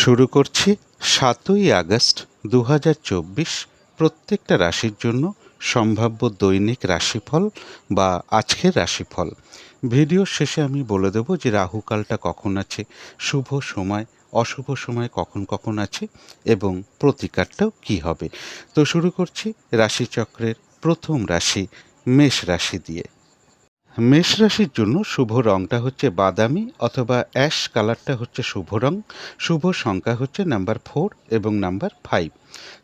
শুরু করছি সাতই আগস্ট দু হাজার চব্বিশ প্রত্যেকটা রাশির জন্য সম্ভাব্য দৈনিক রাশিফল বা আজকের রাশিফল। ভিডিওর শেষে আমি বলে দেব যে রাহুকালটা কখন আছে, শুভ সময়, অশুভ সময় কখন কখন আছে এবং প্রতিকারটাও কি হবে। তো শুরু করছি রাশিচক্রের প্রথম রাশি, মেষ রাশি দিয়ে। মেষ রাশির জন্য শুভ রংটা হচ্ছে বাদামি অথবা অ্যাশ কালারটা হচ্ছে শুভ রং। শুভ সংখ্যা হচ্ছে নাম্বার ফোর এবং নাম্বার ফাইভ।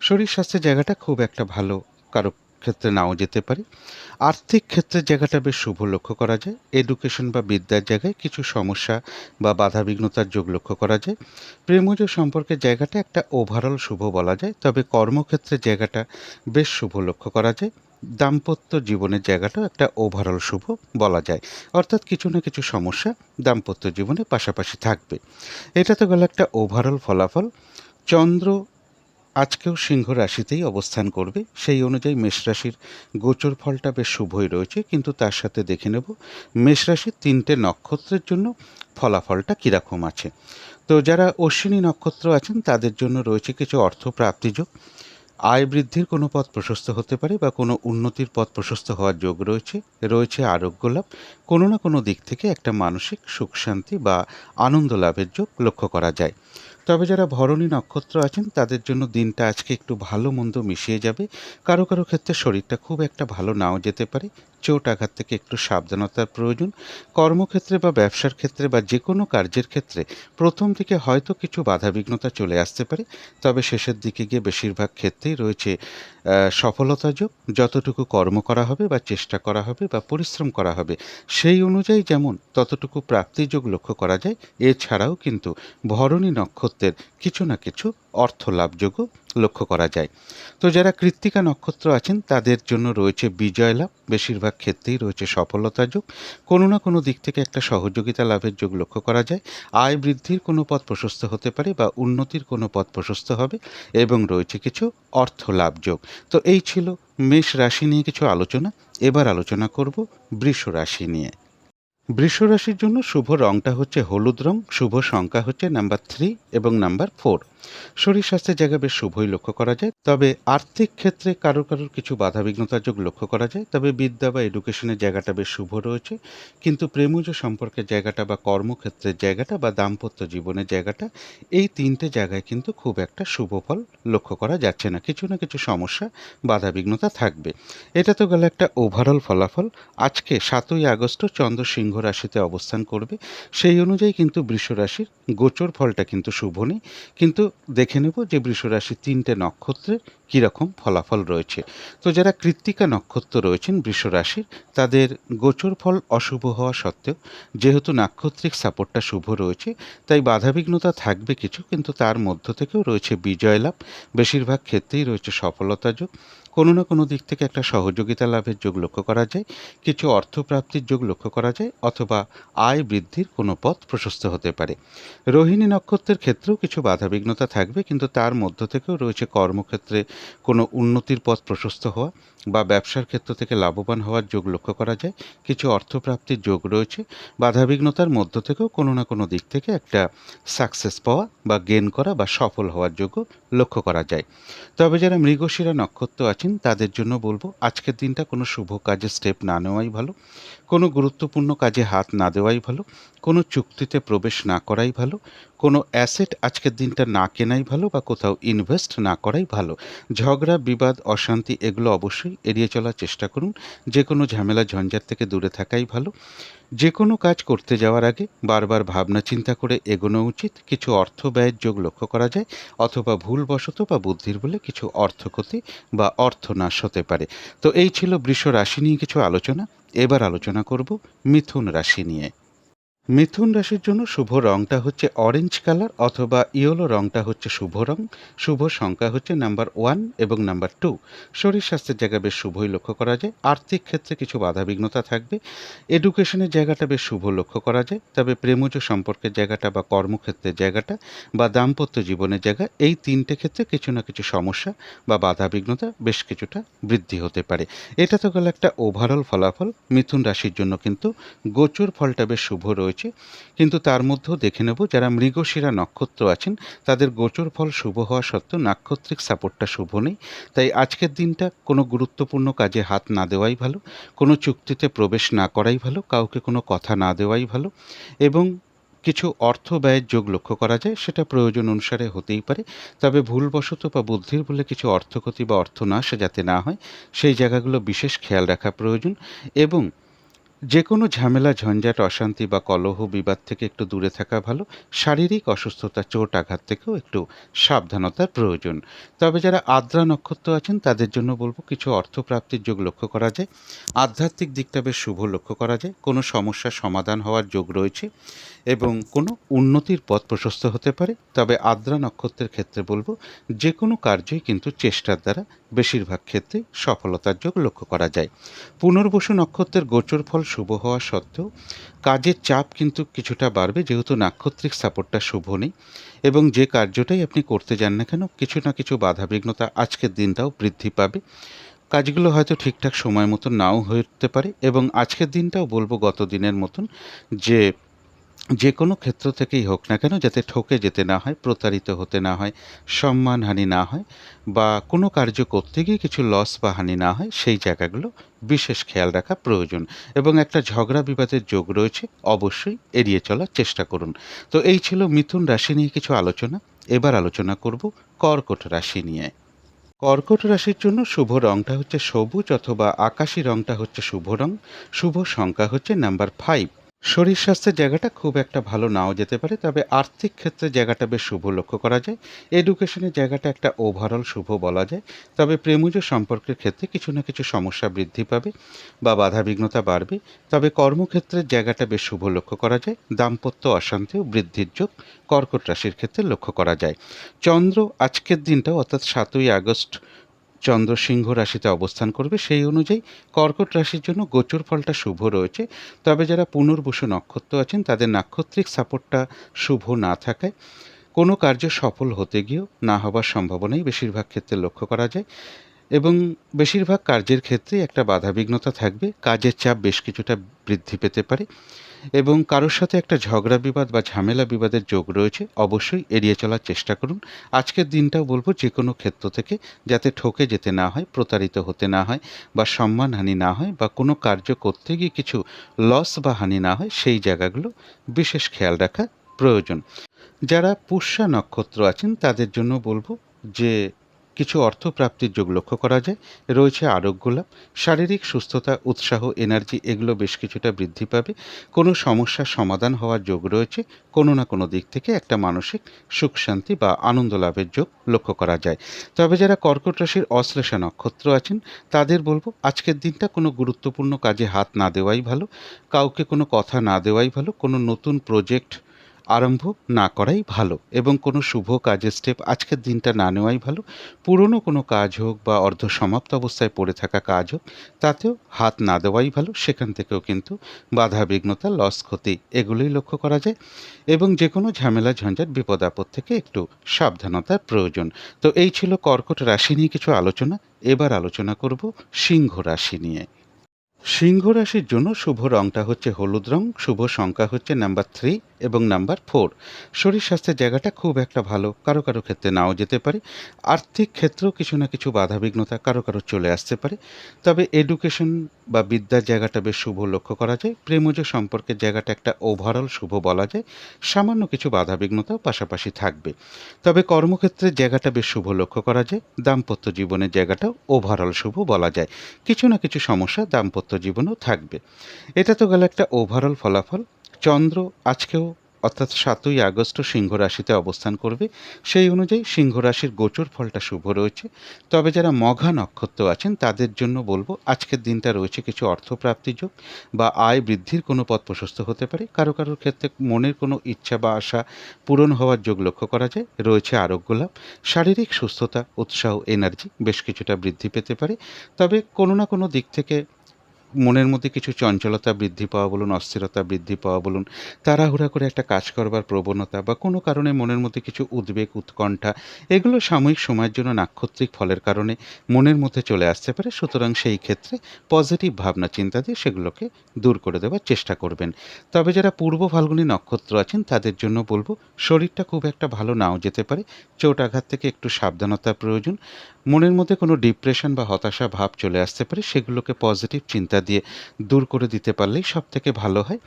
শরীর স্বাস্থ্যের জায়গাটা খুব একটা ভালো কারও ক্ষেত্রে নাও যেতে পারে। আর্থিক ক্ষেত্রের জায়গাটা বেশ শুভ লক্ষ্য করা যায়। এডুকেশন বা বিদ্যার জায়গায় কিছু সমস্যা বা বাধাবিঘ্নতার যোগ লক্ষ্য করা যায়। প্রেমজ সম্পর্কের জায়গাটা একটা ওভারঅল শুভ বলা যায়। তবে কর্মক্ষেত্রের জায়গাটা বেশ শুভ লক্ষ্য করা যায়। দাম্পত্য জীবনের জায়গাটাও একটা ওভারঅল শুভ বলা যায়। অর্থাৎ কিছু না কিছু সমস্যা দাম্পত্য জীবনে পাশাপাশি থাকবে। এটা তো গেল একটা ওভারঅল ফলাফল। চন্দ্র আজকেও সিংহ রাশিতেই অবস্থান করবে। সেই অনুযায়ী মেষ রাশির গোচর ফলটা বেশ শুভই রয়েছে, কিন্তু তার সাথে দেখে নেব মেষ রাশির তিনটে নক্ষত্রের জন্য ফলাফলটা কীরকম আছে। তো যারা অশ্বিনী নক্ষত্র আছেন, তাদের জন্য রয়েছে কিছু অর্থ প্রাপ্তিযোগ আয় বৃদ্ধির কোনো পথ প্রশস্ত হতে পারে বা কোনো উন্নতির পথ প্রশস্ত হওয়ার যোগ রয়েছে। রয়েছে আরোগ্য লাভ। কোনো না কোনো দিক থেকে একটা মানসিক সুখ শান্তি বা আনন্দ লাভের যোগ লক্ষ্য করা যায়। তবে যারা ভরণী নক্ষত্র আছেন, তাদের জন্য দিনটা আজকে একটু ভালো মন্দ মিশিয়ে যাবে। কারও কারও ক্ষেত্রে শরীরটা খুব একটা ভালো নাও যেতে পারে। চোট আঘাত থেকে একটু সাবধানতার প্রয়োজন। কর্মক্ষেত্রে বা ব্যবসার ক্ষেত্রে বা যে কোনো কার্যের ক্ষেত্রে প্রথম দিকে হয়তো কিছু বাধাবিঘ্নতা চলে আসতে পারে। তবে শেষের দিকে গিয়ে বেশিরভাগ ক্ষেত্রেই রয়েছে সফলতা যোগ। যতটুকু কর্ম করা হবে বা চেষ্টা করা হবে বা পরিশ্রম করা হবে, সেই অনুযায়ী যেমন ততটুকু প্রাপ্তিযোগ লক্ষ্য করা যায়। এছাড়াও কিন্তু ভরণী নক্ষত্রের কিছু না কিছু অর্থ লাভযোগও লক্ষ্য করা যায়। তো যারা কৃত্তিকা নক্ষত্র আছেন, তাদের জন্য রয়েছে বিজয় লাভ। বেশিরভাগ ক্ষেত্রেই রয়েছে সফলতা যোগ। কোনো না কোনো দিক থেকে একটা সহযোগিতা লাভের যোগ লক্ষ্য করা যায়। আয় বৃদ্ধির কোনো পথ প্রশস্ত হতে পারে বা উন্নতির কোনো পথ প্রশস্ত হবে এবং রয়েছে কিছু অর্থ লাভ যোগ তো এই ছিল মেষ রাশি নিয়ে কিছু আলোচনা। এবার আলোচনা করব বৃষ রাশি নিয়ে। বৃষ রাশির জন্য শুভ রংটা হচ্ছে হলুদ রং, শুভ সংখ্যা হচ্ছে নাম্বার থ্রি এবং নাম্বার ফোর। শরীর স্বাস্থ্যের জায়গায় বেশ শুভই লক্ষ্য করা যায়, তবে আর্থিক ক্ষেত্রে কারোর কারোর কিছু বাধাবিঘ্নতার যোগ লক্ষ্য করা যায়, তবে বিদ্যা বা এডুকেশনের জায়গাটা বেশ শুভ রয়েছে, কিন্তু প্রেমজ সম্পর্কের জায়গাটা বা কর্মক্ষেত্রের জায়গাটা বা দাম্পত্য জীবনের জায়গাটা, এই তিনটে জায়গায় কিন্তু খুব একটা শুভ ফল লক্ষ্য করা যাচ্ছে না। কিছু না কিছু সমস্যা, বাধাবিঘ্নতা থাকবে। এটা তো গেল একটা ওভারঅল ফলাফল। আজকে সাতই আগস্ট চন্দ্র সিংহ রাশিতে অবস্থান করবে, সেই অনুযায়ী কিন্তু বৃষ রাশির গোচর ফলটা কিন্তু শুভ নেই, কিন্তু দেখে নেব যে বৃষরাশির তিনটে নক্ষত্রের কীরকম ফলাফল রয়েছে। তো যারা কৃত্তিকা নক্ষত্র রয়েছেন বৃষরাশির, তাদের গোচর ফল অশুভ হওয়া সত্ত্বেও যেহেতু নাক্ষত্রিক সাপোর্টটা শুভ রয়েছে, তাই বাধাবিঘ্নতা থাকবে কিছু, কিন্তু তার মধ্য থেকেও রয়েছে বিজয় লাভ বেশিরভাগ ক্ষেত্রেই রয়েছে সফলতা যোগ কোনো না কোনো দিক থেকে একটা সহযোগিতা লাভের যোগ লক্ষ্য করা যায়, কিছু অর্থপ্রাপ্তির যোগ লক্ষ্য করা যায়, অথবা আয় বৃদ্ধির কোনো পথ প্রশস্ত হতে পারে। রোহিণী নক্ষত্রের ক্ষেত্রেও কিছু বাধাবিঘ্নতা থাকবে, কিন্তু তার মধ্য থেকেও রয়েছে কর্মক্ষেত্রে কোনো উন্নতির পথ প্রশস্ত হওয়া বা ব্যবসার ক্ষেত্র থেকে লাভবান হওয়ার যোগ লক্ষ্য করা যায়, কিছু অর্থপ্রাপ্তির যোগ রয়েছে। বাধাবিঘ্নতার মধ্য থেকেও কোনো না কোনো দিক থেকে একটা সাকসেস পাওয়া বা গেন করা বা সফল হওয়ার যোগ্য লক্ষ্য করা যায়। তবে যারা মৃগশিরা নক্ষত্র আছেন তাদের জন্য বলব আজকের দিনটা কোনো শুভ কাজে স্টেপ না নেওয়াই ভালো। কোনো গুরুত্বপূর্ণ কাজে হাত না দেওয়াই ভালো, কোনো চুক্তিতে প্রবেশ না করাই ভালো, কোনো অ্যাসেট আজকের দিনটা না কেনাই ভালো বা কোথাও ইনভেস্ট না করাই ভালো। ঝগড়া, বিবাদ, অশান্তি এগুলো অবশ্যই এড়িয়ে চলার চেষ্টা করুন যে কোনো ঝামেলা ঝঞ্ঝাট থেকে দূরে থাকাই ভালো। যে কোনো কাজ করতে যাওয়ার আগে বারবার ভাবনা চিন্তা করে এগোনো উচিত, কিছু অর্থ ব্যয়ের যোগ লক্ষ্য করা যায়, অথবা ভুলবশত বা বুদ্ধির বলে কিছু অর্থ ক্ষতি বা অর্থ নাশ হতে পারে। তো এই ছিল বৃষ রাশি নিয়ে কিছু আলোচনা এবার আলোচনা করব মিথুন রাশি নিয়ে। মিথুন রাশির জন্য শুভ রংটা হচ্ছে অরেঞ্জ কালার অথবা ইয়েলো রংটা হচ্ছে শুভ রং। শুভ সংখ্যা হচ্ছে নাম্বার ওয়ান এবং নাম্বার টু শরীর স্বাস্থ্যের জায়গা বেশ শুভই লক্ষ্য করা যায়। আর্থিক ক্ষেত্রে কিছু বাধাবিঘ্নতা থাকবে। এডুকেশনের জায়গাটা বেশ শুভ লক্ষ্য করা যায়। তবে প্রেমজ সম্পর্কের জায়গাটা বা কর্মক্ষেত্রের জায়গাটা বা দাম্পত্য জীবনের জায়গা, এই তিনটে ক্ষেত্রে কিছু না কিছু সমস্যা বা বাধাবিঘ্নতা বেশ কিছুটা বৃদ্ধি হতে পারে। এটা তো গেল একটা ওভারঅল ফলাফল। মিথুন রাশির জন্য কিন্তু গোচর ফলটা বেশ শুভ রয়েছে। রয়েছে। কিন্তু তার মধ্যেও দেখে নেব যারা মৃগশিরা নক্ষত্র আছেন, তাদের গোচর ফল শুভ হওয়া সত্ত্বেও নাক্ষত্রিক সাপোর্টটা শুভ নেই। তাই আজকের দিনটা কোনো গুরুত্বপূর্ণ কাজে হাত না দেওয়াই ভালো, কোনো চুক্তিতে প্রবেশ না করাই ভালো, কাউকে কোনো কথা না দেওয়াই ভালো এবং কিছু অর্থ ব্যয়ের যোগ লক্ষ্য করা যায়, সেটা প্রয়োজন অনুসারে হতেই পারে। তবে ভুলবশত বা বুদ্ধির বলে কিছু অর্থক্ষতি বা অর্থনাশ যাতে না হয়, সেই জায়গাগুলো বিশেষ খেয়াল রাখা প্রয়োজন এবং যে কোনো ঝামেলা, ঝঞ্ঝাট, অশান্তি বা কলহ, বিবাদ থেকে একটু দূরে থাকা ভালো। শারীরিক অসুস্থতা, চোট আঘাত থেকেও একটু সাবধানতার প্রয়োজন। তবে যারা আদ্রা নক্ষত্র আছেন, তাদের জন্য বলব কিছু অর্থপ্রাপ্তির যোগ লক্ষ্য করা যায়। আধ্যাত্মিক দিকটা বেশ শুভ লক্ষ্য করা যায়। কোনো সমস্যার সমাধান হওয়ার যোগ রয়েছে। এবং কোনো উন্নতির পথ প্রশস্ত হতে পারে, তবে আদ্রা নক্ষত্রের ক্ষেত্রে বলব যে কোনো কার্যই কিন্তু চেষ্টার দ্বারা বেশিরভাগ ক্ষেত্রে সফলতার যোগ লক্ষ্য করা যায়। পুনর্বসু নক্ষত্রের গোচর ফল শুভ হওয়া সত্ত্বেও, কাজের চাপ কিন্তু কিছুটা বাড়বে যেহেতু নাক্ষত্রিক সাপোর্টটা শুভ নেই এবং যে কার্যটাই আপনি করতে যান না কেন, কিছু না কিছু বাধা বিঘ্নতা আজকের দিনটাও বৃদ্ধি পাবে। কাজগুলো হয়তো ঠিকঠাক সময় মতন নাও উঠতে পারে এবং আজকের দিনটাও বলব গত দিনের মতন যে যে কোনো ক্ষেত্র থেকেই হোক না কেন, যাতে ঠকে যেতে না হয়, প্রতারিত হতে না হয় সম্মানহানি না হয়, বা কোনো কার্য করতে গিয়ে কিছু লস বা হানি না হয়, সেই জায়গাগুলো বিশেষ খেয়াল রাখা প্রয়োজন। এবং একটা ঝগড়া বিবাদের যোগ রয়েছে, অবশ্যই এড়িয়ে চলার চেষ্টা করুন। তো এই ছিল মিথুন রাশি নিয়ে কিছু আলোচনা। এবার আলোচনা করব কর্কট রাশি নিয়ে। কর্কট রাশির জন্য শুভ রংটা হচ্ছে সবুজ অথবা আকাশি রংটা হচ্ছে শুভ রং। শুভ সংখ্যা হচ্ছে নাম্বার ফাইভ শরীর স্বাস্থ্যের জায়গাটা খুব একটা ভালো নাও যেতে পারে, তবে আর্থিক ক্ষেত্রে জায়গাটা বেশ শুভ লক্ষ্য করা যায়। এডুকেশনের জায়গাটা একটা ওভারঅল শুভ বলা যায়, তবে প্রেমজ সম্পর্কের ক্ষেত্রে কিছু না কিছু সমস্যা বৃদ্ধি পাবে বা বাধাবিঘ্নতা বাড়বে, তবে কর্মক্ষেত্রের জায়গাটা বেশ শুভ লক্ষ্য করা যায়। দাম্পত্য অশান্তি ও বৃদ্ধির যোগ কর্কট রাশির ক্ষেত্রে লক্ষ্য করা যায়। চন্দ্র আজকের দিনটা অর্থাৎ সাতই আগস্ট চন্দ্র সিংহ রাশিতে অবস্থান করবে, সেই অনুযায়ী কর্কট রাশির জন্য গোচর ফলটা শুভ রয়েছে। তবে যারা পুনর্বসু নক্ষত্র আছেন, তাদের নাক্ষত্রিক সাপোর্টটা শুভ না থাকায় কোনো কার্য সফল হতে গিয়েও না হবার সম্ভাবনাই বেশিরভাগ ক্ষেত্রে লক্ষ্য করা যায়। এবং বেশিরভাগ কার্যের ক্ষেত্রে একটা বাধাবিঘ্নতা থাকবে, কাজের চাপ বেশ কিছুটা বৃদ্ধি পেতে পারে। এবং কারোর সাথে একটা ঝগড়া বিবাদ বা ঝামেলা বিবাদের যোগ রয়েছে, অবশ্যই এড়িয়ে চলার চেষ্টা করুন। আজকের দিনটাও বলব যে কোনো ক্ষেত্র থেকে যাতে ঠকে যেতে না হয়, প্রতারিত হতে না হয় বা সম্মানহানি না হয় বা কোনো কার্য করতে গিয়ে কিছু লস বা হানি না হয়, সেই জায়গাগুলো বিশেষ খেয়াল রাখা প্রয়োজন। যারা পুষ্যা নক্ষত্র আছেন, তাদের জন্য বলব যে কিছু অর্থপ্রাপ্তির যোগ লক্ষ্য করা যায়। রয়েছে আরোগ্য লাভ, শারীরিক সুস্থতা, উৎসাহ এনার্জি এগুলো বেশ কিছুটা বৃদ্ধি পাবে। কোনো সমস্যার সমাধান হওয়ার যোগ রয়েছে। কোনো না কোনো দিক থেকে একটা মানসিক সুখ শান্তি বা আনন্দ লাভের যোগ লক্ষ্য করা যায়। তবে যারা কর্কট রাশির অশ্লেষা নক্ষত্র আছেন, তাদের বলব আজকের দিনটা কোনো গুরুত্বপূর্ণ কাজে হাত না দেওয়াই ভালো। কাউকে কোনো কথা না দেওয়াই ভালো। কোনো নতুন প্রজেক্ট আরম্ভ না করাই ভালো এবং কোনো শুভ কাজের স্টেপ আজকের দিনটা না নেওয়াই ভালো। পুরনো কোনো কাজ হোক বা অর্ধ সমাপ্ত অবস্থায় পড়ে থাকা কাজ হোক, তাতেও হাত না দেওয়াই ভালো। সেখান থেকেও কিন্তু বাধা, বিঘ্নতা লস ক্ষতি এগুলোই লক্ষ্য করা যায় এবং যে কোনো ঝামেলা, ঝঞ্ঝাট, বিপদ, আপদ থেকে একটু সাবধানতার প্রয়োজন। তো এই ছিল কর্কট রাশি নিয়ে কিছু আলোচনা। এবার আলোচনা করব সিংহ রাশি নিয়ে। সিংহ রাশির জন্য শুভ রংটা হচ্ছে হলুদ রং, শুভ সংখ্যা হচ্ছে নাম্বার থ্রি এবং নাম্বার ফোর, শরীর স্বাস্থ্যের জায়গাটা খুব একটা ভালো, কারও কারও ক্ষেত্রে নাও যেতে পারে। আর্থিক ক্ষেত্রেও কিছু না কিছু বাধাবিঘ্নতা কারও কারও চলে আসতে পারে। তবে এডুকেশন বা বিদ্যার জায়গাটা বেশ শুভ লক্ষ্য করা যায়। প্রেমজ সম্পর্কের জায়গাটা একটা ওভারঅল শুভ বলা যায়। সামান্য কিছু বাধাবিঘ্নতাও পাশাপাশি থাকবে। তবে কর্মক্ষেত্রের জায়গাটা বেশ শুভ লক্ষ্য করা যায়। দাম্পত্য জীবনের জায়গাটাও ওভারঅল শুভ বলা যায়। কিছু না কিছু সমস্যা দাম্পত্য জীবনেও থাকবে। এটা তো গেল একটা ওভারঅল ফলাফল। চন্দ্র আজকেও অর্থাৎ সাতই আগস্ট সিংহ রাশিতে অবস্থান করবে। সেই অনুযায়ী সিংহ রাশির গোচর ফলটা শুভ রয়েছে। তবে যারা মঘা নক্ষত্র আছেন, তাদের জন্য বলব আজকের দিনটা রয়েছে কিছু অর্থপ্রাপ্তি যোগ বা আয় বৃদ্ধির কোনো পথ প্রশস্ত হতে পারে। কারও কারোর ক্ষেত্রে মনের কোনো ইচ্ছা বা আশা পূরণ হওয়ার যোগ লক্ষ্য করা যায়। রয়েছে আরোগ্য লাভ, শারীরিক সুস্থতা, উৎসাহ এনার্জি বেশ কিছুটা বৃদ্ধি পেতে পারে। তবে কোনো না কোনো দিক থেকে মনের মধ্যে কিছু চঞ্চলতা বৃদ্ধি পাওয়া বলুন, অস্থিরতা বৃদ্ধি পাওয়া বলুন, তাড়াহুড়া করে একটা কাজ করবার প্রবণতা বা কোনো কারণে মনের মধ্যে কিছু উদ্বেগ, উৎকণ্ঠা, এগুলো সাময়িক সময়ের জন্য নাক্ষত্রিক ফলের কারণে মনের মধ্যে চলে আসতে পারে। সুতরাং সেই ক্ষেত্রে পজিটিভ ভাবনা, চিন্তা দিয়ে সেগুলোকে দূর করে দেওয়ার চেষ্টা করবেন। তবে যারা পূর্ব ফাল্গুনী নক্ষত্র আছেন, তাদের জন্য বলব, শরীরটা খুব একটা ভালো নাও যেতে পারে। চোট আঘাত থেকে একটু সাবধানতা প্রয়োজন। মনের মধ্যে কোনো ডিপ্রেশন বা হতাশা ভাব চলে আসতে পারে, সেগুলোকে পজিটিভ চিন্তা দিয়ে দূর করে দিতে পারলেই সব থেকে ভালো হয়।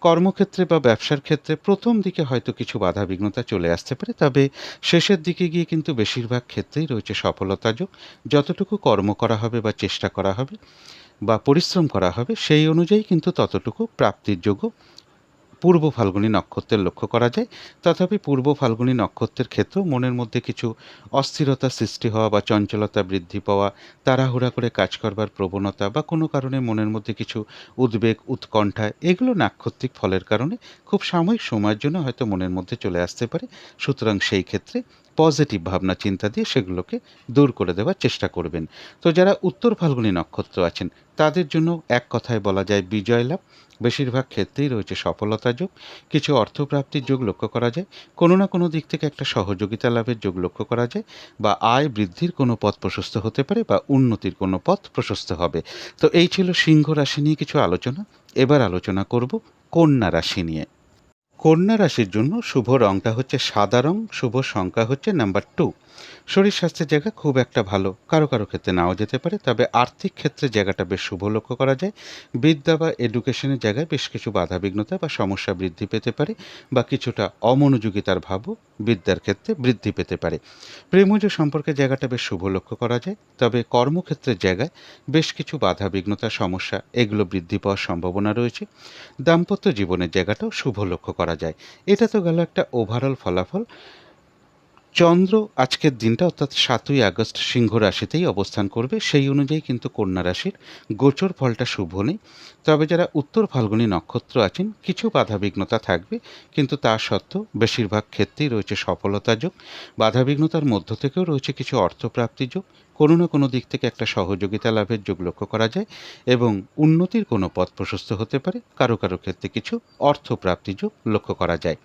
কর্মক্ষেত্রে বা ব্যবসার ক্ষেত্রে প্রথম দিকে হয়তো কিছু বাধা বিঘ্নতা চলে আসতে পারে, তবে শেষের দিকে গিয়ে কিন্তু বেশিরভাগ ক্ষেত্রেই রয়েছে সফলতা যোগ। যতটুকু কর্ম করা হবে বা চেষ্টা করা হবে বা পরিশ্রম করা হবে, সেই অনুযায়ী কিন্তু ততটুকু প্রাপ্তির যোগ্য পূর্ব ফাল্গুনী নক্ষত্রের লক্ষ্য করা যায়। তথাপি পূর্ব ফাল্গুনী নক্ষত্রের ক্ষেত্রেও মনের মধ্যে কিছু অস্থিরতা সৃষ্টি হওয়া বা চঞ্চলতা বৃদ্ধি পাওয়া, তাড়াহুড়া করে কাজ করবার প্রবণতা বা কোনো কারণে মনের মধ্যে কিছু উদ্বেগ, উৎকণ্ঠা, এগুলো নাক্ষত্রিক ফলের কারণে খুব সাময়িক সময়ের জন্য হয়তো মনের মধ্যে চলে আসতে পারে। সুতরাং সেই ক্ষেত্রে পজিটিভ ভাবনা, চিন্তা দিয়ে সেগুলোকে দূর করে দেওয়ার চেষ্টা করবেন। তো যারা উত্তর ফাল্গুনী নক্ষত্র আছেন, তাদের জন্য এক কথায় বলা যায় বিজয় লাভ। বেশিরভাগ ক্ষেত্রেই রয়েছে সফলতা যোগ। কিছু অর্থপ্রাপ্তির যোগ লক্ষ্য করা যায়। কোনো না কোনো দিক থেকে একটা সহযোগিতা লাভের যোগ লক্ষ্য করা যায় বা আয় বৃদ্ধির কোনো পথ প্রশস্ত হতে পারে বা উন্নতির কোনো পথ প্রশস্ত হবে। তো এই ছিল সিংহ রাশি নিয়ে কিছু আলোচনা। এবার আলোচনা করব কন্যা রাশি নিয়ে। কন্যা রাশির জন্য শুভ রংটা হচ্ছে সাদা রং শুভ সংখ্যা হচ্ছে নাম্বার টু শরীর স্বাস্থ্যের জায়গা খুব একটা ভালো। কারও কারও ক্ষেত্রে নাও যেতে পারে, তবে আর্থিক ক্ষেত্রে জায়গাটা বেশ শুভ লক্ষ্য করা যায়। বিদ্যা বা এডুকেশনের জায়গায় বেশ কিছু বাধা বিঘ্নতা বা সমস্যা বৃদ্ধি পেতে পারে বা কিছুটা অমনোযোগিতার ভাবও বিদ্যার ক্ষেত্রে বৃদ্ধি পেতে পারে। প্রেমজ সম্পর্কে জায়গাটা বেশ শুভ লক্ষ্য করা যায়, তবে কর্মক্ষেত্রের জায়গায় বেশ কিছু বাধা বিঘ্নতা, সমস্যা এগুলো বৃদ্ধি পাওয়ার সম্ভাবনা রয়েছে। দাম্পত্য জীবনের জায়গাটাও শুভ লক্ষ্য করা যায়। এটা তো গেল একটা ওভারঅল ফলাফল। চন্দ্র আজকের দিনটা, অর্থাৎ সাতই আগস্ট, সিংহ রাশিতেই অবস্থান করবে। সেই অনুযায়ী কিন্তু কন্যা রাশির গোচর ফলটা শুভ নেই। তবে যারা উত্তর ফাল্গুনী নক্ষত্র আছেন, কিছু বাধাবিঘ্নতা থাকবে। কিন্তু তা সত্ত্বেও বেশিরভাগ ক্ষেত্রেই রয়েছে সফলতা যোগ। বাধাবিঘ্নতার মধ্য থেকেও রয়েছে কিছু অর্থপ্রাপ্তি যোগ। কোনো না কোনো দিক থেকে একটা সহযোগিতা লাভের যোগ লক্ষ্য করা যায় এবং উন্নতির কোনো পথ প্রশস্ত হতে পারে। কারও কারও ক্ষেত্রে কিছু অর্থ অর্থপ্রাপ্তি যোগ লক্ষ্য করা যায়।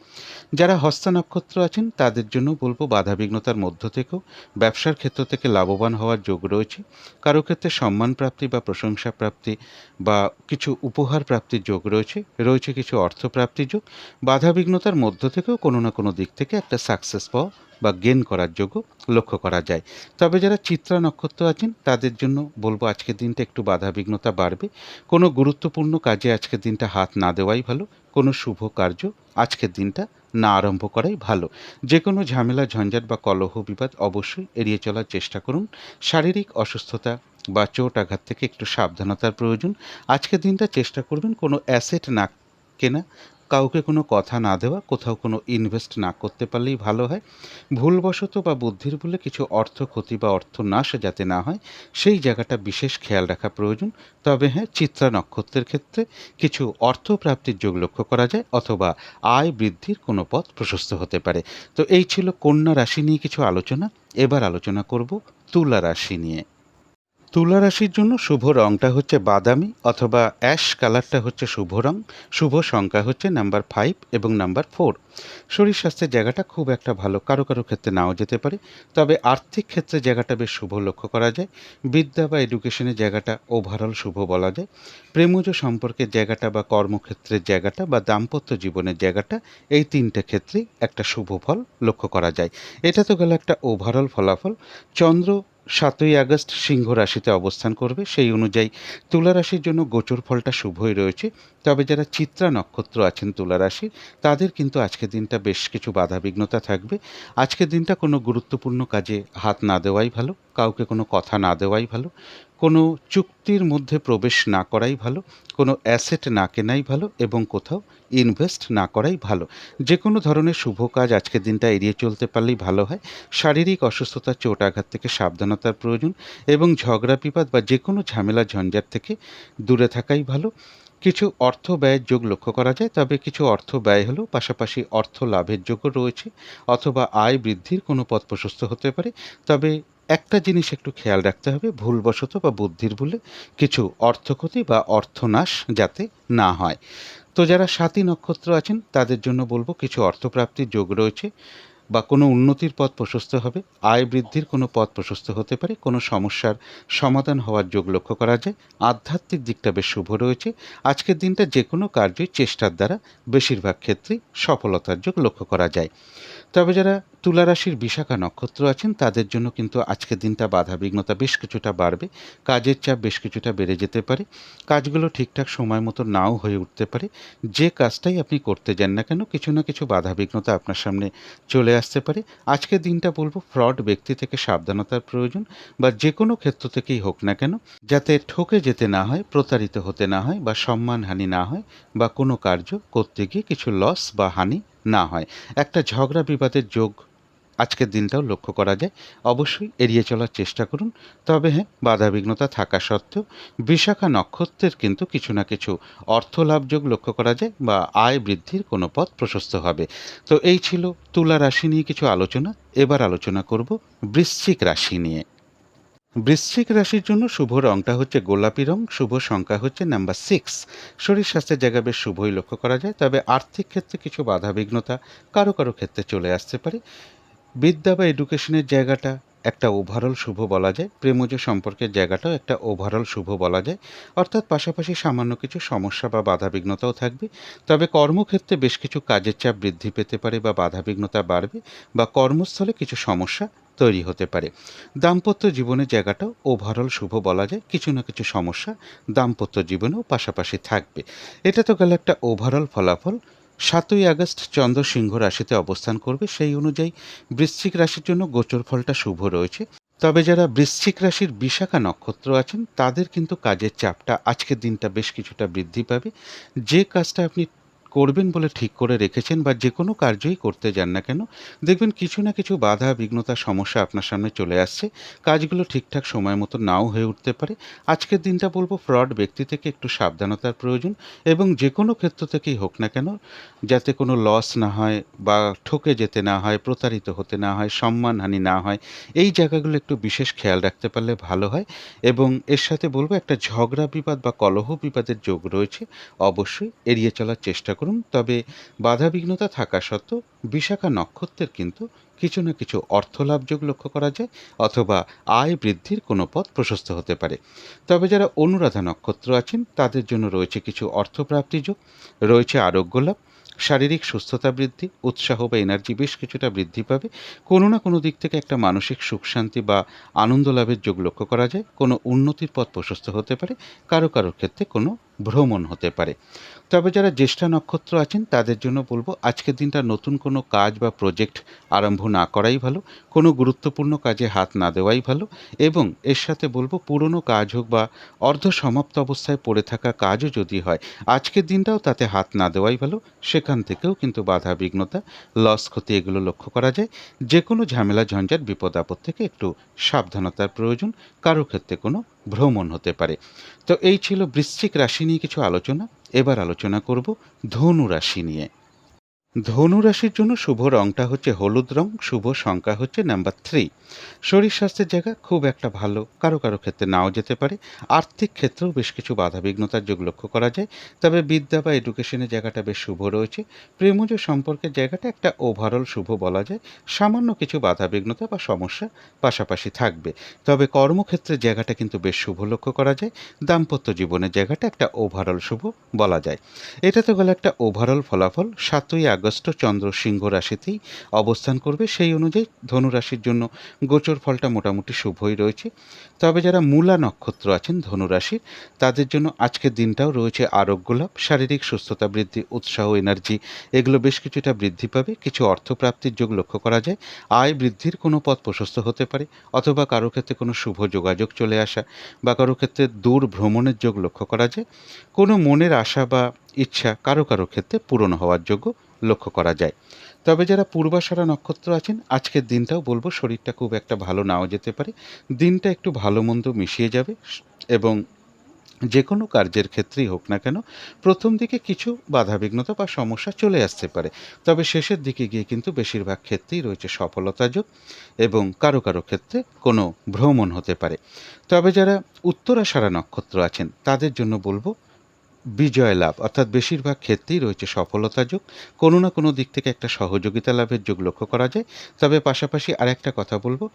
যারা হস্তা নক্ষত্র আছেন, তাদের জন্য বলব বাধাবিঘ্নতার মধ্য থেকেও ব্যবসার ক্ষেত্র থেকে লাভবান হওয়ার যোগ রয়েছে। কারও ক্ষেত্রে সম্মান প্রাপ্তি বা প্রশংসা প্রাপ্তি বা কিছু উপহার প্রাপ্তির যোগ রয়েছে। রয়েছে কিছু অর্থপ্রাপ্তির যোগ। বাধাবিঘ্নতার মধ্য থেকেও কোনো না কোনো দিক থেকে একটা সাকসেস পাওয়া বা গেন করার যোগ্য লক্ষ্য করা যায়। তবে যারা চিত্রা নক্ষত্র আছেন, তাদের জন্য বলব আজকের দিনটা একটু বাধা বিঘ্নতা বাড়বে। কোনো গুরুত্বপূর্ণ কাজে আজকের দিনটা হাত না দেওয়াই ভালো। কোনো শুভ কার্য আজকের দিনটা না আরম্ভ করাই ভালো। যে কোনো ঝামেলা, ঝঞ্ঝাট বা কলহ বিবাদ অবশ্যই এড়িয়ে চলার চেষ্টা করুন। শারীরিক অসুস্থতা বা চোট আঘাত থেকে একটু সাবধানতার প্রয়োজন। আজকের দিনটা চেষ্টা করবেন কোনো অ্যাসেট না কেনা কাউকে কোনো কথা না দেওয়া, কোথাও কোনো ইনভেস্ট না করতে পারলেই ভালো হয়। ভুলবশত বা বুদ্ধির বলে কিছু অর্থ ক্ষতি বা অর্থ নাশ যাতে না হয়, সেই জায়গাটা বিশেষ খেয়াল রাখা প্রয়োজন। তবে হ্যাঁ চিত্রা নক্ষত্রের ক্ষেত্রে কিছু অর্থ প্রাপ্তির যোগ লক্ষ্য করা যায় অথবা আয় বৃদ্ধির কোনো পথ প্রশস্ত হতে পারে। তো এই ছিল কন্যা রাশি নিয়ে কিছু আলোচনা। এবার আলোচনা করব তুলা রাশি নিয়ে। তুলা রাশির জন্য শুভ রংটা হচ্ছে বাদামি অথবা অ্যাশ কালারটা হচ্ছে শুভ রং, শুভ সংখ্যা হচ্ছে নাম্বার ফাইভ এবং নাম্বার ফোর। শরীর স্বাস্থ্যের জায়গাটা খুব একটা ভালো, কারও কারও ক্ষেত্রে নাও যেতে পারে, তবে আর্থিক ক্ষেত্রে জায়গাটা বেশ শুভ লক্ষ্য করা যায়। বিদ্যা বা এডুকেশনের জায়গাটা ওভারঅল শুভ বলা যায়। প্রেমজ সম্পর্কের জায়গাটা বা কর্মক্ষেত্রের জায়গাটা বা দাম্পত্য জীবনের জায়গাটা এই তিনটে ক্ষেত্রেই একটা শুভ ফল লক্ষ্য করা যায়। এটা তো গেল একটা ওভারঅল ফলাফল। চন্দ্র সাতই আগস্ট সিংহ রাশিতে অবস্থান করবে। সেই অনুযায়ী তুলা রাশির জন্য গোচর ফলটা শুভই রয়েছে। তবে যারা চিত্রা নক্ষত্র আছেন তুলা রাশির তাদের কিন্তু আজকের দিনটা বেশ কিছু বাধাবিঘ্নতা থাকবে। আজকের দিনটা কোনো গুরুত্বপূর্ণ কাজে হাত না দেওয়াই ভালো, কাউকে কোনো কথা না দেওয়াই ভালো। কোনো চুক্তির মধ্যে প্রবেশ না করাই ভালো, কোনো অ্যাসেট না কেনাই ভালো এবং কোথাও ইনভেস্ট না করাই ভালো। যে কোনো ধরনের শুভ কাজ আজকের দিনটা এড়িয়ে চলতে পারলেই ভালো হয়। শারীরিক অসুস্থতা চোট আঘাত থেকে সাবধানতার প্রয়োজন এবং ঝগড়া বিবাদ বা যে কোনো ঝামেলা ঝঞ্ঝাট থেকে দূরে থাকাই ভালো। কিছু অর্থ ব্যয়ের যোগ লক্ষ্য করা যায়, তবে কিছু অর্থ ব্যয় হলেও পাশাপাশি অর্থ লাভের যোগও রয়েছে অথবা আয় বৃদ্ধির কোনো পথ প্রশস্ত হতে পারে। তবে একটা জিনিস একটু খেয়াল রাখতে হবে, ভুলবশত বা বুদ্ধির ভুলে কিছু অর্থক্ষতি বা অর্থনাশ যাতে না হয়। তো যারা সাতী নক্ষত্র আছেন, তাদের জন্য বলব কিছু অর্থপ্রাপ্তির যোগ রয়েছে বা কোনো উন্নতির পথ প্রশস্ত হবে, আয় বৃদ্ধির কোনো পথ প্রশস্ত হতে পারে, কোনো সমস্যার সমাধান হওয়ার যোগ লক্ষ্য করা যায়। আধ্যাত্মিক দিকটা বেশ শুভ রয়েছে। আজকের দিনটা যে কোনো কার্যই চেষ্টার দ্বারা বেশিরভাগ ক্ষেত্রেই সফলতার যোগ লক্ষ্য করা যায়। তবে যারা তুলা রাশির বিশাখা নক্ষত্র আছেন, তাদের জন্য কিন্তু আজকের দিনটা বাধা বিঘ্নতা বেশ কিছুটা বাড়বে। কাজের চাপ বেশ কিছুটা বেড়ে যেতে পারে। কাজগুলো ঠিকঠাক সময় মতো নাও হয়ে উঠতে পারে। যে কাজটাই আপনি করতে যান না কেন, কিছু না কিছু বাধা বিঘ্নতা আপনার সামনে চলে আসতে পারে। আজকের দিনটা বলব ফ্রড ব্যক্তি থেকে সাবধানতার প্রয়োজন বা যে কোনো ক্ষেত্র থেকেই হোক না কেন, যাতে ঠকে যেতে না হয়, প্রতারিত হতে না হয় বা সম্মানহানি না হয় বা কোনো কার্য করতে গিয়ে কিছু লস বা হানি না হয়। একটা ঝগড়া বিবাদের যোগ আজকের দিনটাও লক্ষ্য করা যায়। অবশ্যই এড়িয়ে চলার চেষ্টা করুন। তবে হ্যাঁ বাধাবিঘ্নতা থাকা সত্ত্বেও বিশাখা নক্ষত্রের কিন্তু কিছু না কিছু অর্থ লাভযোগ লক্ষ্য করা যায় বা আয় বৃদ্ধির কোনো পথ প্রশস্ত হবে। তো এই ছিল তুলা রাশি নিয়ে কিছু আলোচনা। এবার আলোচনা করব বৃশ্চিক রাশি নিয়ে। বৃশ্চিক রাশির জন্য শুভ রংটা হচ্ছে গোলাপি রং, শুভ সংখ্যা হচ্ছে নাম্বার সিক্স শরীর স্বাস্থ্যের জায়গা বেশ শুভই লক্ষ্য করা যায়, তবে আর্থিক ক্ষেত্রে কিছু বাধাবিঘ্নতা কারও কারও ক্ষেত্রে চলে আসতে পারে। বিদ্যা বা এডুকেশনের জায়গাটা একটা ওভারঅল শুভ বলা যায়, প্রেমজ সম্পর্কের জায়গাটাও একটা ওভারঅল শুভ বলা যায়। অর্থাৎ পাশাপাশি সামান্য কিছু সমস্যা বা বাধাবিঘ্নতাও থাকবে, তবে কর্মক্ষেত্রে বেশ কিছু কাজের চাপ বৃদ্ধি পেতে পারে বা বাধাবিঘ্নতা বাড়বে বা কর্মস্থলে কিছু সমস্যা তৈরি হতে পারে। দাম্পত্য জীবনের জায়গাটাও ওভারঅল শুভ বলা যায়, কিছু না কিছু সমস্যা দাম্পত্য জীবনেও পাশাপাশি থাকবে। এটা তো গেল একটা ওভারঅল ফলাফল। সাতই আগস্ট চন্দ্র সিংহ রাশিতে অবস্থান করবে, সেই অনুযায়ী বৃশ্চিক রাশির জন্য গোচর ফলটা শুভ রয়েছে। তবে যারা বৃশ্চিক রাশির বিশাখা নক্ষত্র আছেন, তাদের কিন্তু কাজের চাপটা আজকের দিনটা বেশ কিছুটা বৃদ্ধি পাবে। যে কাজটা আপনি করবেন বলে ঠিক করে রেখেছেন বা যে কোনো কার্যই করতে যান না কেন, দেখবেন কিছু না কিছু বাধা, বিঘ্নতা, সমস্যা আপনার সামনে চলে আসছে। কাজগুলো ঠিকঠাক সময় মতো নাও হয়ে উঠতে পারে। আজকের দিনটা বলব ফ্রড ব্যক্তি থেকে একটু সাবধানতার প্রয়োজন এবং যে কোনো ক্ষেত্র থেকেই হোক না কেন, যাতে কোনো লস না হয় বা ঠকে যেতে না হয়, প্রতারিত হতে না হয়, সম্মানহানি না হয়, এই জায়গাগুলো একটু বিশেষ খেয়াল রাখতে পারলে ভালো হয় এবং এর সাথে বলব একটা ঝগড়া বিবাদ বা কলহ বিবাদের যোগ রয়েছে, অবশ্যই এড়িয়ে চলার চেষ্টা করুন, তবে বাধাবিঘ্নতা থাকা সত্ত্বেও বিশাখা নক্ষত্রের কিন্তু কিছু না কিছু অর্থলাভযোগ লক্ষ্য করা যায় অথবা আয় বৃদ্ধির কোনো পথ প্রশস্ত হতে পারে। তবে যারা অনুরাধা নক্ষত্র আছেন, তাদের জন্য রয়েছে কিছু অর্থপ্রাপ্তি যোগ রয়েছে আরোগ্য লাভ, শারীরিক সুস্থতা বৃদ্ধি, উৎসাহ বা এনার্জি বেশ কিছুটা বৃদ্ধি পাবে। কোনো না কোনো দিক থেকে একটা মানসিক সুখ শান্তি বা আনন্দ লাভের যোগ লক্ষ্য করা যায়। কোনো উন্নতির পথ প্রশস্ত হতে পারে। কারও কারও ক্ষেত্রে কোনো ভ্রমণ হতে পারে। তবে যারা জ্যেষ্ঠা নক্ষত্র আছেন, তাদের জন্য বলব আজকের দিনটা নতুন কোনো কাজ বা প্রজেক্ট আরম্ভ না করাই ভালো। কোনো গুরুত্বপূর্ণ কাজে হাত না দেওয়াই ভালো। এবং এর সাথে বলব পুরনো কাজ হোক বা অর্ধ সমাপ্ত অবস্থায় পড়ে থাকা কাজও যদি হয়, আজকের দিনটাও তাতে হাত না দেওয়াই ভালো। সেখান থেকেও কিন্তু বাধা বিঘ্নতা লস ক্ষতি এগুলো লক্ষ্য করা যায়। যে কোনো ঝামেলা, ঝঞ্ঝাট, বিপদ, আপদ থেকে একটু সাবধানতার প্রয়োজন। কারও ক্ষেত্রে কোনো ভ্রমণ হতে পারে। তো এই ছিল বৃশ্চিক রাশি নিয়ে কিছু আলোচনা। এবার আলোচনা করব ধনু রাশি নিয়ে। ধনু রাশির জন্য শুভ রংটা হচ্ছে হলুদ রং, শুভ সংখ্যা হচ্ছে নাম্বার থ্রি শরীর স্বাস্থ্যের জায়গা খুব একটা ভালো, কারও কারও ক্ষেত্রে নাও যেতে পারে। আর্থিক ক্ষেত্রেও বেশ কিছু বাধাবিঘ্নতার যোগ লক্ষ্য করা যায়। তবে বিদ্যা বা এডুকেশনের জায়গাটা বেশ শুভ রয়েছে। প্রেমজ সম্পর্কের জায়গাটা একটা ওভারঅল শুভ বলা যায়। সামান্য কিছু বাধাবিঘ্নতা বা সমস্যা পাশাপাশি থাকবে। তবে কর্মক্ষেত্রের জায়গাটা কিন্তু বেশ শুভ লক্ষ্য করা যায়। দাম্পত্য জীবনের জায়গাটা একটা ওভারঅল শুভ বলা যায়। এটা তো গেল একটা ওভারঅল ফলাফল। সাতই আগস্ট চন্দ্র সিংহ রাশিতেই অবস্থান করবে। সেই অনুযায়ী ধনুরাশির জন্য গোচর ফলটা মোটামুটি শুভই রয়েছে। তবে যারা মূলা নক্ষত্র আছেন ধনুরাশির তাদের জন্য আজকের দিনটাও রয়েছে আরোগ্য লাভ শারীরিক সুস্থতা বৃদ্ধি, উৎসাহ, এনার্জি, এগুলো বেশ কিছুটা বৃদ্ধি পাবে। কিছু অর্থপ্রাপ্তির যোগ লক্ষ্য করা যায়। আয় বৃদ্ধির কোনো পথ প্রশস্ত হতে পারে অথবা কারও ক্ষেত্রে কোনো শুভ যোগাযোগ চলে আসা বা কারও ক্ষেত্রে দূর ভ্রমণের যোগ লক্ষ্য করা যায়। কোনো মনের আশা বা ইচ্ছা কারও কারও ক্ষেত্রে পূরণ হওয়ার যোগ্য লক্ষ্য করা যায়। তবে যারা পূর্বাশারা নক্ষত্র আছেন, আজকের দিনটাও বলব শরীরটা খুব একটা ভালো নাও যেতে পারে। দিনটা একটু ভালো মন্দ মিশিয়ে যাবে এবং যে কোনো কার্যের ক্ষেত্রেই হোক না কেন, প্রথম দিকে কিছু বাধাবিঘ্নতা বা সমস্যা চলে আসতে পারে। তবে শেষের দিকে গিয়ে কিন্তু বেশিরভাগ ক্ষেত্রেই রয়েছে সফলতা যোগ এবং কারও কারও ক্ষেত্রে কোনো ভ্রমণ হতে পারে। তবে যারা উত্তরাষাঢ়া নক্ষত্র আছেন, তাদের জন্য বলব বিজয় লাভ, অর্থাৎ বেশিরভাগ ক্ষেত্রেই রয়েছে সফলতা যোগ। কোনো না কোনো দিক থেকে একটা সহযোগিতা লাভের যোগ লক্ষ্য করা যায়। তবে পাশাপাশি আরেকটা কথা বলব,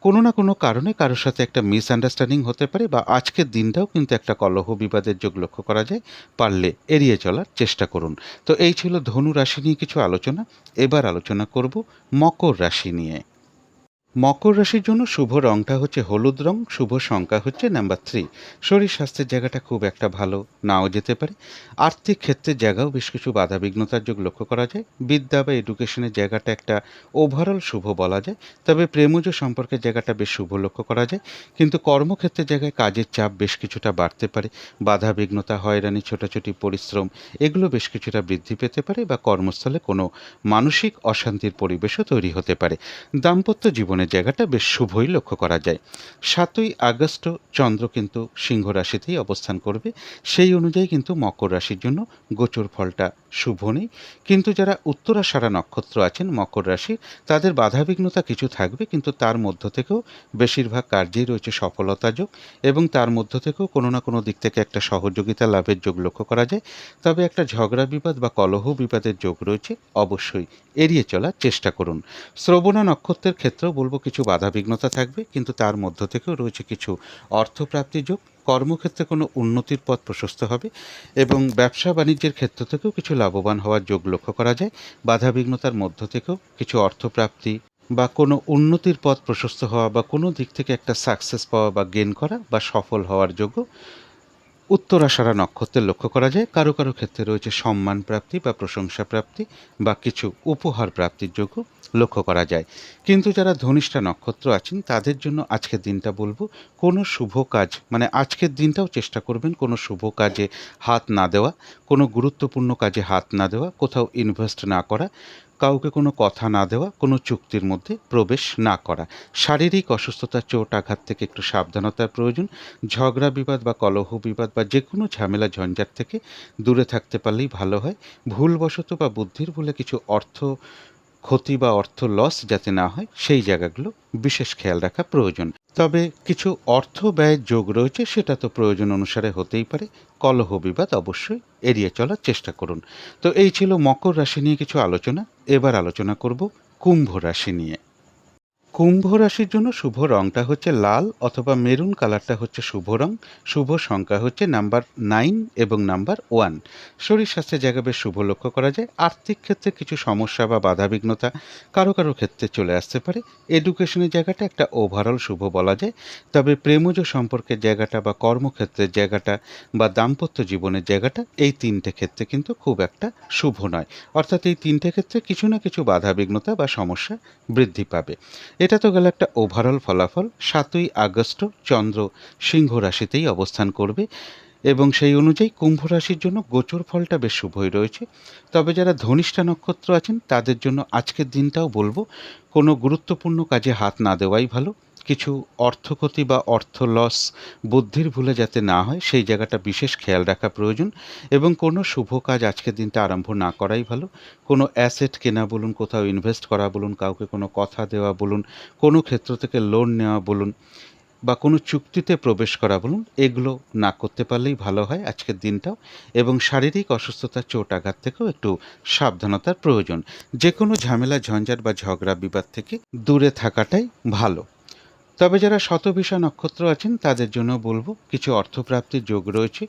কোনো না কোনো কারণে কারোর সাথে একটা মিসআন্ডারস্ট্যান্ডিং হতে পারে বা আজকের দিনটাও কিন্তু একটা কলহ বিবাদের যোগ লক্ষ্য করা যায়। পারলে এড়িয়ে চলার চেষ্টা করুন। তো এই ছিল ধনু রাশি নিয়ে কিছু আলোচনা। এবার আলোচনা করব মকর রাশি নিয়ে। মকর রাশির জন্য শুভ রংটা হচ্ছে হলুদ রং, শুভ সংখ্যা হচ্ছে নাম্বার থ্রি শরীর স্বাস্থ্যের জায়গাটা খুব একটা ভালো নাও যেতে পারে। আর্থিক ক্ষেত্রের জায়গাও বেশ কিছু বাধা বিঘ্নতার যোগ লক্ষ্য করা যায়। বিদ্যা বা এডুকেশনের জায়গাটা একটা ওভারঅল শুভ বলা যায়। তবে প্রেমজ সম্পর্কের জায়গাটা বেশ শুভ লক্ষ্য করা যায়। কিন্তু কর্মক্ষেত্রের জায়গায় কাজের চাপ বেশ কিছুটা বাড়তে পারে। বাধা বিঘ্নতা হয়রানি, ছোটাছুটি, পরিশ্রম এগুলো বেশ কিছুটা বৃদ্ধি পেতে পারে বা কর্মস্থলে কোনো মানসিক অশান্তির পরিবেশও তৈরি হতে পারে। দাম্পত্য জীবনের জায়গাটা বেশ শুভই লক্ষ্য করা যায়। সাতই আগস্ট চন্দ্র কিন্তু সিংহ রাশিতেই অবস্থান করবে। সেই অনুযায়ী কিন্তু মকর রাশির জন্য গোচর ফলটা শুভ নেই। কিন্তু যারা উত্তরাষাঢ়া নক্ষত্র আছেন, মকর রাশি তাদের বাধাবিঘ্নতা কিছু থাকবে, কিন্তু তার মধ্য থেকেও বেশিরভাগ কার্যেই রয়েছে সফলতা যোগ এবং তার মধ্য থেকেও কোনো না কোনো দিক থেকে একটা সহযোগিতা লাভের যোগ লক্ষ্য করা যায়। তবে একটা ঝগড়া বিবাদ বা কলহ বিবাদের যোগ রয়েছে, অবশ্যই এড়িয়ে চলার চেষ্টা করুন। শ্রবণা নক্ষত্রের ক্ষেত্রেও বলব কিছু বাধাবিঘ্নতা থাকবে, কিন্তু তার মধ্য থেকেও রয়েছে কিছু অর্থপ্রাপ্তি যোগ। কর্মক্ষেত্রে কোনো উন্নতির পথ প্রশস্ত হবে এবং ব্যবসা বাণিজ্যের ক্ষেত্র থেকেও কিছু লাভবান হওয়ার যোগ লক্ষ্য করা যায়। বাধা বিঘ্নতার মধ্য থেকেও কিছু অর্থপ্রাপ্তি বা কোনো উন্নতির পথ প্রশস্ত হওয়া বা কোনো দিক থেকে একটা সাকসেস পাওয়া বা গেন করা বা সফল হওয়ার যোগ্য উত্তরাষাঢ়া নক্ষত্রের লক্ষ্য করা যায়। কারও কারও ক্ষেত্রে রয়েছে সম্মান প্রাপ্তি বা প্রশংসা প্রাপ্তি বা কিছু উপহার প্রাপ্তির যোগ্য লক্ষ্য করা যায়। কিন্তু যারা ধনিষ্ঠা নক্ষত্র আছেন, তাদের জন্য আজকের দিনটা বলব, কোনো শুভ কাজ মানে আজকের দিনটাও চেষ্টা করবেন কোনো শুভ কাজে হাত না দেওয়া, কোনো গুরুত্বপূর্ণ কাজে হাত না দেওয়া, কোথাও ইনভেস্ট না করা। কাউকে কোনো কথা না দেওয়া, কোনো চুক্তির মধ্যে প্রবেশ না করা। শারীরিক অসুস্থতা চোট আঘাত থেকে একটু সাবধানতার প্রয়োজন। ঝগড়া বিবাদ বা কলহ বিবাদ বা যে কোনো ঝামেলা ঝঞ্ঝাট থেকে দূরে থাকতে পারলেই ভালো হয়। ভুলবশত বা বুদ্ধির ভুলে কিছু অর্থ ক্ষতি বা অর্থ লস যাতে না হয়, সেই জায়গাগুলো বিশেষ খেয়াল রাখা প্রয়োজন। তবে কিছু অর্থ ব্যয়ের যোগ রয়েছে, সেটা তো প্রয়োজন অনুসারে হতেই পারে। কলহ বিবাদ অবশ্যই এড়িয়ে চলার চেষ্টা করুন। তো এই ছিল মকর রাশি নিয়ে কিছু আলোচনা। এবার আলোচনা করব কুম্ভ রাশি নিয়ে। কুম্ভ রাশির জন্য শুভ রংটা হচ্ছে লাল অথবা মেরুন কালারটা হচ্ছে শুভ রং। শুভ সংখ্যা হচ্ছে নাম্বার নাইন এবং নাম্বার ওয়ান। শরীর স্বাস্থ্যের জায়গা বেশ শুভ লক্ষ্য করা যায়। আর্থিক ক্ষেত্রে কিছু সমস্যা বা বাধাবিঘ্নতা কারও কারও ক্ষেত্রে চলে আসতে পারে। এডুকেশনের জায়গাটা একটা ওভারঅল শুভ বলা যায়। তবে প্রেমজ সম্পর্কের জায়গাটা বা কর্মক্ষেত্রের জায়গাটা বা দাম্পত্য জীবনের জায়গাটা এই তিনটে ক্ষেত্রে কিন্তু খুব একটা শুভ নয়। অর্থাৎ এই তিনটে ক্ষেত্রে কিছু না কিছু বাধাবিঘ্নতা বা সমস্যা বৃদ্ধি পাবে। এটা তো গেল একটা ওভারঅল ফলাফল। সাতই আগস্ট চন্দ্র সিংহ রাশিতেই অবস্থান করবে এবং সেই অনুযায়ী কুম্ভ রাশির জন্য গোচর ফলটা বেশ শুভই রয়েছে। তবে যারা ধনিষ্ঠা নক্ষত্র আছেন, তাদের জন্য আজকের দিনটাও বলব, কোনো গুরুত্বপূর্ণ কাজে হাত না দেওয়াই ভালো। কিছু অর্থক্ষতি বা অর্থ লস বুদ্ধির ভুলে যাতে না হয়, সেই জায়গাটা বিশেষ খেয়াল রাখা প্রয়োজন এবং কোনো শুভ কাজ আজকের দিনটা আরম্ভ না করাই ভালো। কোনো অ্যাসেট কেনা বলুন, কোথাও ইনভেস্ট করা বলুন, কাউকে কোনো কথা দেওয়া বলুন, কোনো ক্ষেত্র থেকে লোন নেওয়া বলুন বা কোনো চুক্তিতে প্রবেশ করা বলুন, এগুলো না করতে পারলেই ভালো হয় আজকের দিনটাও এবং শারীরিক অসুস্থতা চোট আঘাত থেকেও একটু সাবধানতার প্রয়োজন। যে কোনো ঝামেলা, ঝঞ্ঝাট বা ঝগড়া বিবাদ থেকে দূরে থাকাটাই ভালো। তবে যারা শতভিষা নক্ষত্র আছেন, তাদের জন্য বলব কিছু অর্থপ্রাপ্তির যোগ রয়েছে।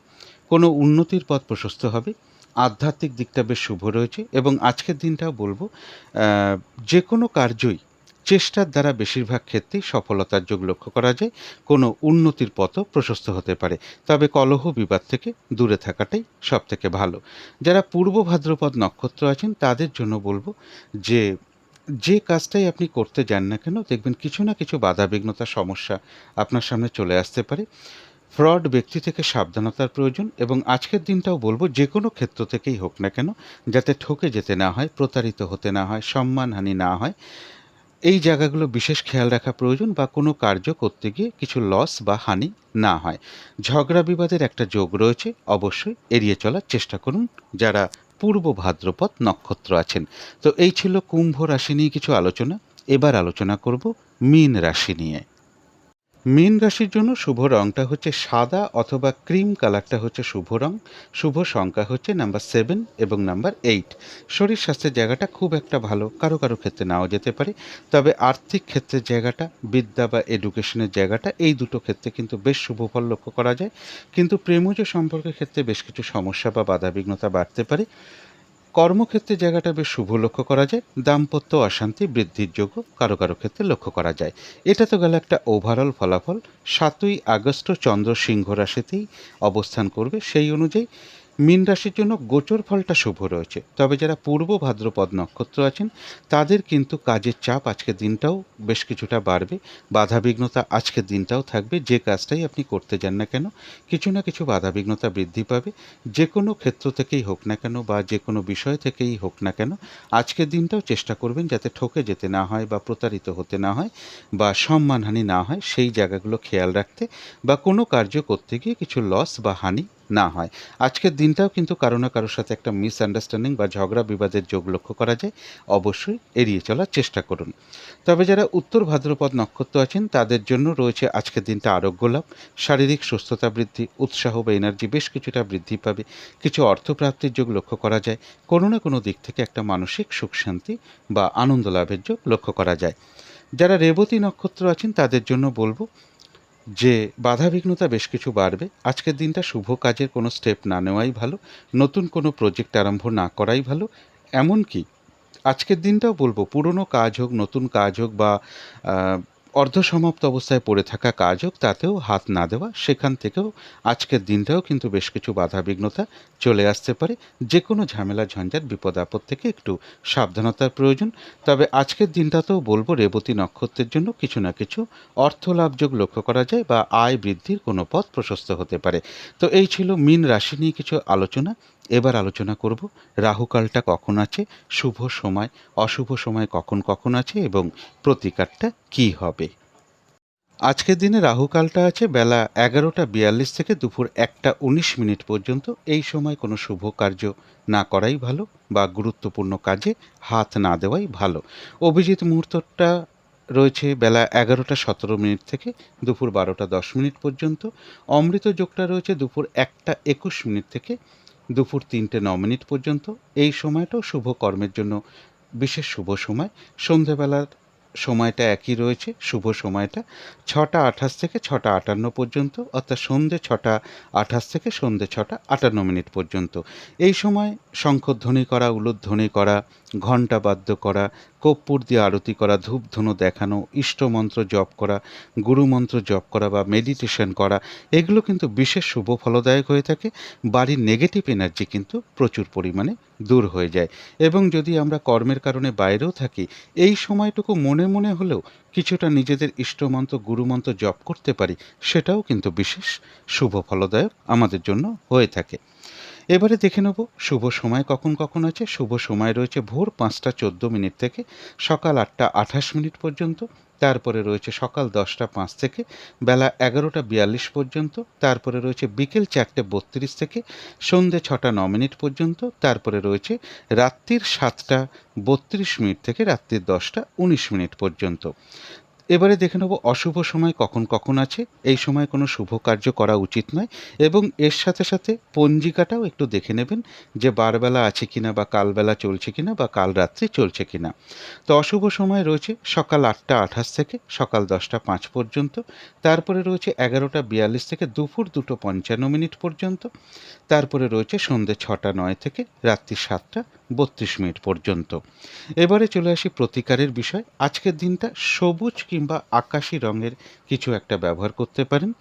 কোনো উন্নতির পথ প্রশস্ত হবে। আধ্যাত্মিক দিকটা বেশ শুভ রয়েছে এবং আজকের দিনটাও বলব যে কোনো কার্যই চেষ্টার দ্বারা বেশিরভাগ ক্ষেত্রেই সফলতার যোগ লক্ষ্য করা যায়। কোনো উন্নতির পথও প্রশস্ত হতে পারে। তবে কলহ বিবাদ থেকে দূরে থাকাটাই সব থেকে ভালো। যারা পূর্ব ভাদ্রপদ নক্ষত্র আছেন, তাদের জন্য বলব যে যে কাজটাই আপনি করতে যান না কেন, দেখবেন কিছু না কিছু বাধাবিঘ্নতা, সমস্যা আপনার সামনে চলে আসতে পারে। ফ্রড ব্যক্তি থেকে সাবধানতার প্রয়োজন এবং আজকের দিনটাও বলব যে কোনো ক্ষেত্র থেকেই হোক না কেন, যাতে ঠকে যেতে না হয়, প্রতারিত হতে না হয়, সম্মানহানি না হয়। এই জায়গাগুলো বিশেষ খেয়াল রাখা প্রয়োজন বা কোনো কার্য করতে গিয়ে কিছু লস বা হানি না হয়। ঝগড়া বিবাদের একটা যোগ রয়েছে, অবশ্যই এড়িয়ে চলার চেষ্টা করুন। যারা পূর্ব ভাদ্রপদ নক্ষত্র আছেন। তো এই ছিল কুম্ভ রাশি নিয়ে কিছু আলোচনা। এবার আলোচনা করব মীন রাশি নিয়ে। মীন রাশির জন্য শুভ রংটা হচ্ছে সাদা অথবা ক্রিম কালারটা হচ্ছে শুভ রং। শুভ সংখ্যা হচ্ছে নাম্বার সেভেন এবং নাম্বার এইট। শরীর স্বাস্থ্যের জায়গাটা খুব একটা ভালো, কারও কারও ক্ষেত্রে নাও যেতে পারে। তবে আর্থিক ক্ষেত্রের জায়গাটা, বিদ্যা বা এডুকেশনের জায়গাটা, এই দুটো ক্ষেত্রে কিন্তু বেশ শুভ ফল লক্ষ্য করা যায়। কিন্তু প্রেমজ সম্পর্কের ক্ষেত্রে বেশ কিছু সমস্যা বা বাধাবিঘ্নতা বাড়তে পারে। কর্মক্ষেত্রে জায়গাটা বেশ শুভ লক্ষ্য করা যায়, দাম্পত্য অশান্তি বৃদ্ধির যোগ্য কারও কারও ক্ষেত্রে লক্ষ্য করা যায়। এটা তো গেল একটা ওভারঅল ফলাফল, সাতই আগস্ট চন্দ্র সিংহ রাশিতেই অবস্থান করবে সেই অনুযায়ী মীন রাশির জন্য গোচর ফলটা শুভ রয়েছে। তবে যারা পূর্ব ভাদ্রপদ নক্ষত্র আছেন, তাদের কিন্তু কাজের চাপ আজকের দিনটাও বেশ কিছুটা বাড়বে। বাধাবিঘ্নতা আজকের দিনটাও থাকবে। যে কাজটাই আপনি করতে যান না কেন, কিছু না কিছু বাধাবিঘ্নতা বৃদ্ধি পাবে। যে কোনো ক্ষেত্র থেকেই হোক না কেন বা যে কোনো বিষয় থেকেই হোক না কেন, আজকের দিনটাও চেষ্টা করবেন যাতে ঠকে যেতে না হয় বা প্রতারিত হতে না হয় বা সম্মানহানি না হয়। সেই জায়গাগুলো খেয়াল রাখতে বা কোনো কার্য করতে গিয়ে কিছু লস বা হানি না হয়। আজকের দিনটাও কিন্তু কারও না কারোর সাথে একটা মিসআন্ডারস্ট্যান্ডিং বা ঝগড়া বিবাদের যোগ লক্ষ্য করা যায়। অবশ্যই এড়িয়ে চলার চেষ্টা করুন। তবে যারা উত্তর ভাদ্রপদ নক্ষত্র আছেন, তাদের জন্য রয়েছে আজকের দিনটা আরোগ্য লাভ। শারীরিক সুস্থতা বৃদ্ধি, উৎসাহ বা এনার্জি বেশ কিছুটা বৃদ্ধি পাবে। কিছু অর্থপ্রাপ্তির যোগ লক্ষ্য করা যায়। কোনো না কোনো দিক থেকে একটা মানসিক সুখ শান্তি বা আনন্দ লাভের যোগ লক্ষ্য করা যায়। যারা রেবতী নক্ষত্র আছেন, তাদের জন্য বলব যে বাধাবিঘ্নতা বেশ কিছু বাড়বে, আজকের দিনটা শুভ কাজের কোনো স্টেপ না নেওয়াই ভালো, নতুন কোনো প্রজেক্ট আরম্ভ না করাই ভালো, এমনকি আজকের দিনটাও বলব, পুরনো কাজ হোক, নতুন কাজ হোক বা অর্ধসমাপ্ত অবস্থায় পড়ে থাকা কাজ হোক তাতেও হাত না দেওয়া, সেখান থেকেও আজকের দিনটাও কিন্তু বেশ কিছু বাধা বিঘ্নতা চলে আসতে পারে। যে কোনো ঝামেলা, ঝঞ্ঝাট, বিপদ, আপদ থেকে একটু সাবধানতার প্রয়োজন। তবে আজকের দিনটাতেও বলব, রেবতী নক্ষত্রের জন্য কিছু না কিছু অর্থ লাভযোগ লক্ষ্য করা যায় বা আয় বৃদ্ধির কোনো পথ প্রশস্ত হতে পারে। তো এই ছিল মিন রাশি নিয়ে কিছু আলোচনা। এবার আলোচনা করব রাহুকালটা কখন আছে, শুভ সময়, অশুভ সময় কখন কখন আছে এবং প্রতিকারটা কি হবে। আজকের দিনে রাহুকালটা আছে বেলা এগারোটা বিয়াল্লিশ থেকে দুপুর একটা উনিশ মিনিট পর্যন্ত। এই সময় কোনো শুভ কার্য না করাই ভালো বা গুরুত্বপূর্ণ কাজে হাত না দেওয়াই ভালো। অভিজিৎ মুহূর্তটা রয়েছে বেলা এগারোটা সতেরো মিনিট থেকে দুপুর বারোটা দশ মিনিট পর্যন্ত। অমৃত যোগটা রয়েছে দুপুর একটা একুশ মিনিট থেকে দুপুর তিনটে ন মিনিট পর্যন্ত এই সময়টাও শুভ কর্মের জন্য, বিশেষ শুভ সময়। সন্ধেবেলার সময়টা একই রয়েছে, শুভ সময়টা ছটা আঠাশ থেকে ছটা আটান্ন পর্যন্ত, অর্থাৎ সন্ধে ছটা আঠাশ থেকে সন্ধে ছটা আটান্ন মিনিট পর্যন্ত। এই সময় শঙ্খধ্বনি করা, উলুধ্বনি করা ঘণ্টা বাদ্য করা কর্পূর দিয়ে আরতি করা, ধূপধনু দেখানো, ইষ্টমন্ত্র জপ করা, গুরুমন্ত্র জপ করা বা মেডিটেশন করা, এগুলো কিন্তু বিশেষ শুভ ফলদায়ক হয়ে থাকে। বাড়ির নেগেটিভ এনার্জি কিন্তু প্রচুর পরিমাণে দূর হয়ে যায়। এবং যদি আমরা কর্মের কারণে বাইরেও থাকি, এই সময়টুকু মনে মনে হলেও কিছুটা নিজেদের ইষ্টমন্ত্র, গুরুমন্ত্র জপ করতে পারি, সেটাও কিন্তু বিশেষ শুভ ফলদায়ক আমাদের জন্য হয়ে থাকে। এবারে দেখে নেব, শুভ সময় কখন কখন আছে? শুভ সময় রয়েছে ভোর পাঁচটা চোদ্দ মিনিট থেকে, সকাল আটটা আঠাশ মিনিট পর্যন্ত, তারপরে রয়েছে সকাল দশটা পাঁচ থেকে, বেলা এগারোটা বিয়াল্লিশ পর্যন্ত, তারপরে রয়েছে বিকেল চারটে বত্রিশ থেকে, সন্ধে ছটা ন মিনিট পর্যন্ত, তারপরে রয়েছে রাত্রির সাতটা বত্রিশ মিনিট থেকে রাত্রির দশটা উনিশ মিনিট পর্যন্ত। এবারে দেখে নেব অশুভ সময় কখন কখন আছে। এই সময় কোনো শুভ কার্য করা উচিত নয় এবং এর সাথে সাথে পঞ্জিকাটাও একটু দেখে নেবেন যে বারবেলা আছে কিনা বা কালবেলা চলছে কিনা বা কাল রাত্রি চলছে কিনা। তো অশুভ সময় রয়েছে সকাল আটটা আঠাশ থেকে সকাল দশটা পাঁচ পর্যন্ত। তারপরে রয়েছে এগারোটা বিয়াল্লিশ থেকে দুপুর দুটো পঞ্চান্ন মিনিট পর্যন্ত। তারপরে রয়েছে সন্ধ্যে ছটা নয় থেকে রাত্রি সাতটা বত্রিশ মিনিট পর্যন্ত। এবারে চলে আসি প্রতিকারের বিষয়। আজকের দিনটা সবুজ কিংবা আকাশি রঙের কিছু একটা ব্যবহার করতে পারেন।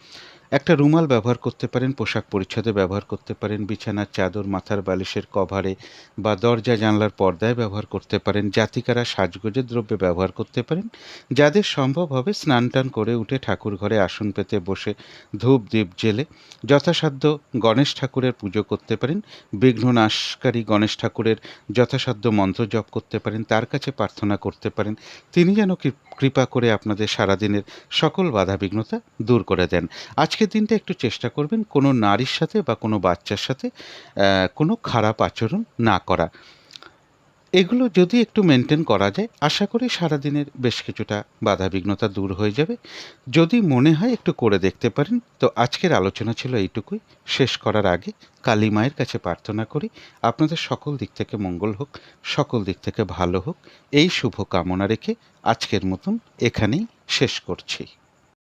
একটা রুমাল ব্যবহার করতে পারেন, পোশাক পরিচ্ছদে ব্যবহার করতে পারেন, বিছানার চাদর, মাথার বালিশের কভারে বা দরজা জানলার পর্দায় ব্যবহার করতে পারেন, জাতিকারা সাজগোজের দ্রব্যে ব্যবহার করতে পারেন। যাদের সম্ভব হবে স্নান টান করে উঠে ঠাকুর ঘরে আসন পেতে বসে ধূপ দ্বীপ জেলে যথাসাধ্য গণেশ ঠাকুরের পুজো করতে পারেন বিঘ্ন নাশকারী গণেশ ঠাকুরের যথাসাধ্য মন্ত্র জপ করতে পারেন, তার কাছে প্রার্থনা করতে পারেন। তিনি যেন কৃপা করে আপনাদের সারাদিনের সকল বাধা বিঘ্নতা দূর করে দেন। আজকের দিনটা একটু চেষ্টা করবেন কোনো নারীর সাথে বা কোনো বাচ্চার সাথে কোনো খারাপ আচরণ না করা। এগুলো যদি একটু মেনটেন করা যায়, আশা করি সারাদিনের বেশ কিছুটা বাধা বিঘ্নতা দূর হয়ে যাবে। যদি মনে হয় একটু করে দেখতে পারেন, তো আজকের আলোচনা ছিল এইটুকুই। শেষ করার আগে কালী মায়ের কাছে প্রার্থনা করি, আপনাদের সকল দিক থেকে মঙ্গল হোক, সকল দিক থেকে ভালো হোক। এই শুভ কামনা রেখে আজকের মতন এখানেই শেষ করছি।